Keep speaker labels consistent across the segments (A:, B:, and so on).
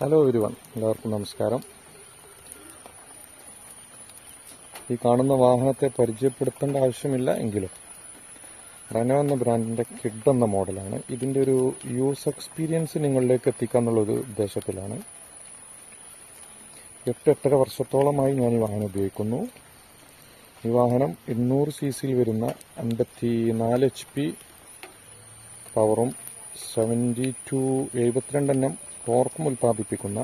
A: Hello everyone എല്ലാവർക്കും നമസ്കാരം. ഈ കാണുന്ന വാഹനത്തെ പരിചയപ്പെടുത്തേണ്ട ആവശ്യമില്ല എങ്കിലും റനോ എന്ന ബ്രാൻഡിന്റെ കിഡ് എന്ന മോഡലാണ്. ഇതിന്റെ ഒരു യൂസ് എക്സ്പീരിയൻസ് നിങ്ങളിലേക്ക് എത്തിക്കാന്നുള്ള ഒരു ഉദ്ദേശത്തിലാണ്. എട്ട് എട്ടര വർഷത്തോളമായി ഞാൻ ഈ വാഹനം ഉപയോഗിക്കുന്നു. ഈ വാഹനം എണ്ണൂറ് സി സിയിൽ വരുന്ന അൻപത്തി നാല് എച്ച് പി പവറും സെവന്റി ടു എഴുപത്തിരണ്ട് എണ്ണം ടോർക്കും ഉൽപ്പാദിപ്പിക്കുന്ന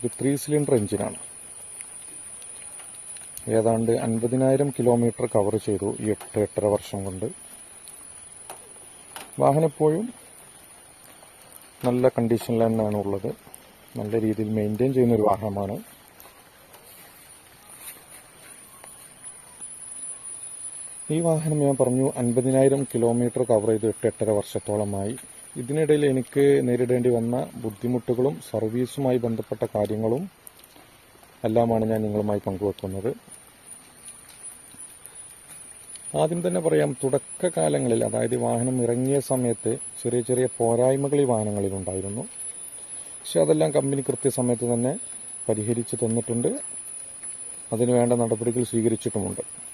A: ഒരു ത്രീ സിലിണ്ടർ എഞ്ചിനാണ്. ഏതാണ്ട് അൻപതിനായിരം കിലോമീറ്റർ കവർ ചെയ്തു ഈ എട്ട് എട്ടര വർഷം കൊണ്ട്. വാഹനം എപ്പോഴും നല്ല കണ്ടീഷനിൽ തന്നെയാണ് ഉള്ളത്. നല്ല രീതിയിൽ മെയിന്റെയിൻ ചെയ്യുന്ന ഒരു വാഹനമാണ്. ഈ വാഹനം ഞാൻ പറഞ്ഞു അൻപതിനായിരം കിലോമീറ്റർ കവർ ചെയ്ത് എട്ട് എട്ടര വർഷത്തോളമായി. ഇതിനിടയിൽ എനിക്ക് നേരിടേണ്ടി വന്ന ബുദ്ധിമുട്ടുകളും സർവീസുമായി ബന്ധപ്പെട്ട കാര്യങ്ങളും എല്ലാമാണ് ഞാൻ നിങ്ങളുമായി പങ്കുവെക്കുന്നത്. ആദ്യം തന്നെ പറയാം തുടക്കകാലങ്ങളിൽ അതായത് വാഹനം ഇറങ്ങിയ സമയത്ത് ചെറിയ ചെറിയ പോരായ്മകൾ ഈ വാഹനങ്ങളിൽ ഉണ്ടായിരുന്നു. പക്ഷെ അതെല്ലാം കമ്പനി കൃത്യസമയത്ത് തന്നെ പരിഹരിച്ചു തന്നിട്ടുണ്ട്. അതിനുവേണ്ട നടപടികൾ സ്വീകരിച്ചിട്ടുമുണ്ട്.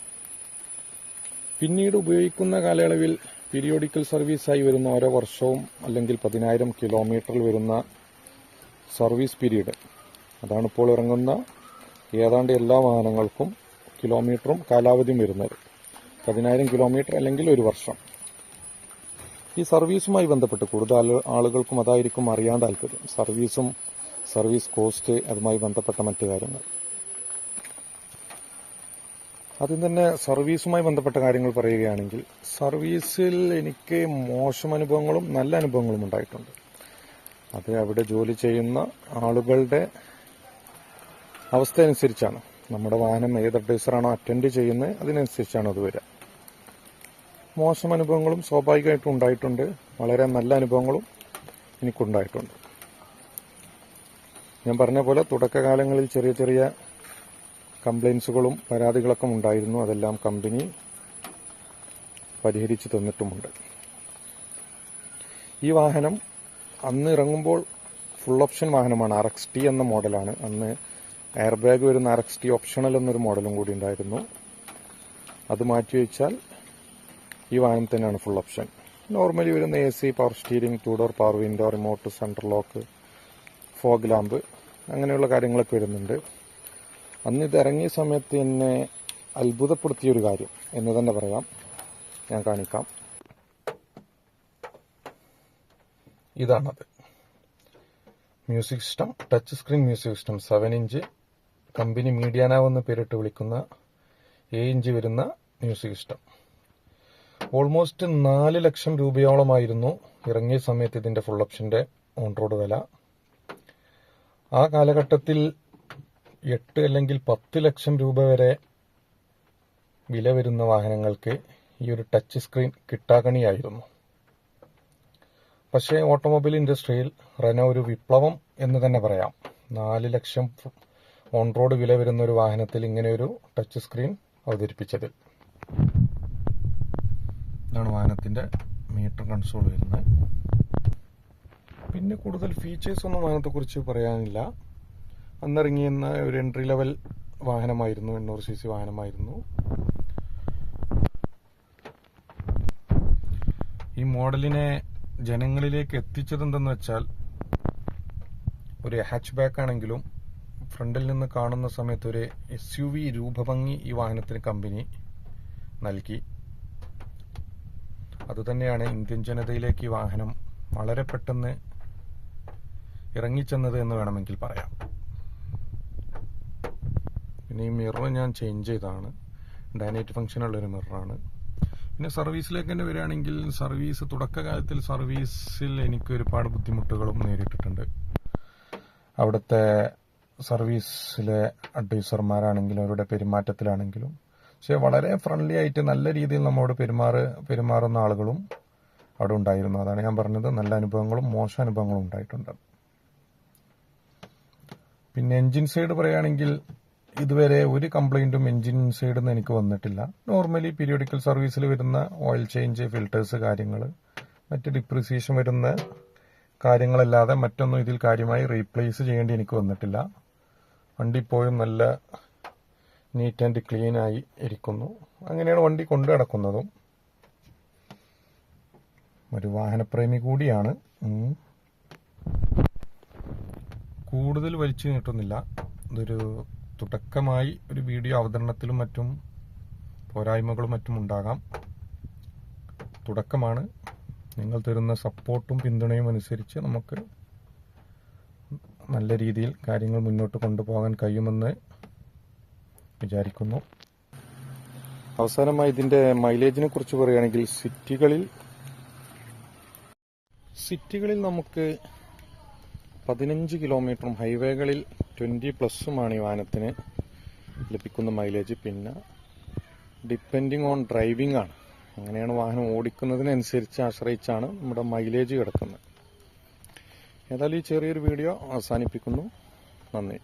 A: പിന്നീട് ഉപയോഗിക്കുന്ന കാലയളവിൽ പീരിയോഡിക്കൽ സർവീസായി വരുന്ന ഓരോ വർഷവും അല്ലെങ്കിൽ പതിനായിരം കിലോമീറ്ററിൽ വരുന്ന സർവീസ് പീരീഡ്. അതാണ് ഇപ്പോൾ ഇറങ്ങുന്ന ഏതാണ്ട് എല്ലാ വാഹനങ്ങൾക്കും കിലോമീറ്ററും കാലാവധിയും വരുന്നത്. പതിനായിരം കിലോമീറ്റർ അല്ലെങ്കിൽ ഒരു വർഷം. ഈ സർവീസുമായി ബന്ധപ്പെട്ട് കൂടുതൽ ആളുകൾക്കും അതായിരിക്കും അറിയാൻ താല്പര്യം സർവീസും സർവീസ് കോസ്റ്റ് അതുമായി ബന്ധപ്പെട്ട മറ്റു കാര്യങ്ങൾ. ആദ്യം തന്നെ സർവീസുമായി ബന്ധപ്പെട്ട കാര്യങ്ങൾ പറയുകയാണെങ്കിൽ സർവീസിൽ എനിക്ക് മോശം അനുഭവങ്ങളും നല്ല അനുഭവങ്ങളും ഉണ്ടായിട്ടുണ്ട്. അത് അവിടെ ജോലി ചെയ്യുന്ന ആളുകളുടെ അവസ്ഥ അനുസരിച്ചാണ് നമ്മുടെ വാഹനം ഏത് അഡ്വൈസറാണോ അറ്റൻഡ് ചെയ്യുന്നത് അതിനനുസരിച്ചാണ് അത് വരിക. മോശം അനുഭവങ്ങളും സ്വാഭാവികമായിട്ടും ഉണ്ടായിട്ടുണ്ട്. വളരെ നല്ല അനുഭവങ്ങളും എനിക്കുണ്ടായിട്ടുണ്ട്. ഞാൻ പറഞ്ഞ പോലെ തുടക്കകാലങ്ങളിൽ ചെറിയ ചെറിയ കംപ്ലൈൻസുകളും പരാതികളൊക്കെ ഉണ്ടായിരുന്നു. അതെല്ലാം കമ്പനി പരിഹരിച്ചു തന്നിട്ടുമുണ്ട്. ഈ വാഹനം അന്ന് ഇറങ്ങുമ്പോൾ ഫുൾ ഓപ്ഷൻ വാഹനമാണ്. ആർ എക്സ് ടി എന്ന മോഡലാണ്. അന്ന് എയർ ബാഗ് വരുന്ന ആർ എക്സ് ടി ഓപ്ഷണൽ എന്നൊരു മോഡലും കൂടി ഉണ്ടായിരുന്നു. അത് മാറ്റിവെച്ചാൽ ഈ വാഹനം തന്നെയാണ് ഫുൾ ഓപ്ഷൻ നോർമലി വരുന്ന A C power steering two door power window remote central lock fog lamp അങ്ങനെയുള്ള കാര്യങ്ങളൊക്കെ വരുന്നുണ്ട്. അന്ന് ഇത് ഇറങ്ങിയ സമയത്ത് എന്നെ അത്ഭുതപ്പെടുത്തിയ ഒരു കാര്യം എന്ന് തന്നെ പറയാം. ഞാൻ കാണിക്കാം. ഇതാണത്. Music system touch screen music system seven inch company MediaNav എന്ന് പേരിട്ട് വിളിക്കുന്ന ഏഴ് ഇഞ്ച് വരുന്ന മ്യൂസിക് സിസ്റ്റം. ഓൾമോസ്റ്റ് നാല് ലക്ഷം രൂപയോളമായിരുന്നു ഇറങ്ങിയ സമയത്ത് ഇതിന്റെ ഫുൾ ഓപ്ഷന്റെ ഓൺ റോഡ് വില. ആ കാലഘട്ടത്തിൽ എട്ട് അല്ലെങ്കിൽ പത്ത് ലക്ഷം രൂപ വരെ വില വരുന്ന വാഹനങ്ങൾക്ക് ഈ ഒരു ടച്ച് സ്ക്രീൻ കിട്ടാകണിയായിരുന്നു. പക്ഷേ ഓട്ടോമൊബൈൽ ഇൻഡസ്ട്രിയിൽ റെനോ ഒരു വിപ്ലവം എന്ന് തന്നെ പറയാം. നാല് ലക്ഷം ഓൺ റോഡ് വില വരുന്ന ഒരു വാഹനത്തിൽ ഇങ്ങനെയൊരു ടച്ച് സ്ക്രീൻ അവതരിപ്പിച്ചത് ഇതാണ് വാഹനത്തിന്റെ മീറ്റർ കൺസോൾ വരുന്നത്. പിന്നെ കൂടുതൽ ഫീച്ചേഴ്സ് ഒന്നും വാഹനത്തെക്കുറിച്ച് പറയാനില്ല. അന്നിറങ്ങിയുന്ന ഒരു എൻട്രി ലെവൽ വാഹനമായിരുന്നു എണ്ണൂറ് സി സി വാഹനമായിരുന്നു. ഈ മോഡലിനെ ജനങ്ങളിലേക്ക് എത്തിച്ചത് എന്തെന്ന് വെച്ചാൽ ഒരു ഹാച്ച് ബാക്ക് ആണെങ്കിലും ഫ്രണ്ടിൽ നിന്ന് കാണുന്ന സമയത്ത് ഒരു എസ് യു വി രൂപഭംഗി ഈ വാഹനത്തിന് കമ്പനി നൽകി. അതുതന്നെയാണ് ഇന്ത്യൻ ജനതയിലേക്ക് ഈ വാഹനം വളരെ പെട്ടെന്ന് ഇറങ്ങിച്ചെന്നത് എന്ന് വേണമെങ്കിൽ പറയാം. പിന്നെ ഈ മിറർ ഞാൻ ചേഞ്ച് ചെയ്താണ് ഡൈനേറ്റ് ഫംഗ്ഷൻ ഉള്ള ഒരു മിററാണ് പിന്നെ സർവീസിലേക്ക് തന്നെ വരികയാണെങ്കിൽ സർവീസ് തുടക്കകാലത്തിൽ സർവീസിൽ എനിക്ക് ഒരുപാട് ബുദ്ധിമുട്ടുകളും നേരിട്ടിട്ടുണ്ട്. അവിടുത്തെ സർവീസിലെ അഡ്വൈസർമാരാണെങ്കിലും അവരുടെ പെരുമാറ്റത്തിലാണെങ്കിലും. പക്ഷെ വളരെ ഫ്രണ്ട്ലി ആയിട്ട് നല്ല രീതിയിൽ നമ്മോട് പെരുമാറ് പെരുമാറുന്ന ആളുകളും അവിടെ ഉണ്ടായിരുന്നു. അതാണ് ഞാൻ പറഞ്ഞത്. നല്ല അനുഭവങ്ങളും മോശം അനുഭവങ്ങളും ഉണ്ടായിട്ടുണ്ട്. പിന്നെ എൻജിൻ സൈഡ് പറയുകയാണെങ്കിൽ ഇതുവരെ ഒരു കംപ്ലൈന്റും എഞ്ചിൻ സൈഡിൽ നിന്ന് എനിക്ക് വന്നിട്ടില്ല. നോർമലി പീരിയോഡിക്കൽ സർവീസിൽ വരുന്ന ഓയിൽ ചേഞ്ച് ഫിൽട്ടേഴ്സ് കാര്യങ്ങൾ മറ്റ് ഡിപ്രിസിയേഷൻ വരുന്ന കാര്യങ്ങളല്ലാതെ മറ്റൊന്നും ഇതിൽ കാര്യമായി റീപ്ലേസ് ചെയ്യേണ്ടി എനിക്ക് വന്നിട്ടില്ല. വണ്ടി ഇപ്പോഴും നല്ല നീറ്റ് ആൻഡ് ക്ലീൻ ആയി ഇരിക്കുന്നു. അങ്ങനെയാണ് വണ്ടി കൊണ്ടു കിടക്കുന്നതും ഒരു വാഹനപ്രേമി കൂടിയാണ്. കൂടുതൽ വലിച്ചു നീട്ടുന്നില്ല. ഇതൊരു തുടക്കമായി ഒരു വീഡിയോ അവതരണത്തിലും മറ്റും പോരായ്മകളും മറ്റും ഉണ്ടാകാം. തുടക്കമാണ്. നിങ്ങൾ തരുന്ന സപ്പോർട്ടും പിന്തുണയും അനുസരിച്ച് നമുക്ക് നല്ല രീതിയിൽ കാര്യങ്ങൾ മുന്നോട്ട് കൊണ്ടുപോകാൻ കഴിയുമെന്ന് വിചാരിക്കുന്നു. അവസാനമായി ഇതിന്റെ മൈലേജിനെ കുറിച്ച് പറയുകയാണെങ്കിൽ സിറ്റികളിൽ സിറ്റികളിൽ നമുക്ക് പതിനഞ്ച് കിലോമീറ്ററും ഹൈവേകളിൽ ട്വന്റി പ്ലസ്സുമാണ് ഈ വാഹനത്തിന് ലഭിക്കുന്ന മൈലേജ്. പിന്നെ ഡിപ്പെൻഡിങ് ഓൺ ഡ്രൈവിംഗ് ആണ്. അങ്ങനെയാണ് വാഹനം ഓടിക്കുന്നതിനനുസരിച്ച് ആശ്രയിച്ചാണ് നമ്മുടെ മൈലേജ് കിടക്കുന്നത്. ഏതായാലും ഈ ചെറിയൊരു വീഡിയോ അവസാനിപ്പിക്കുന്നു. നന്ദി.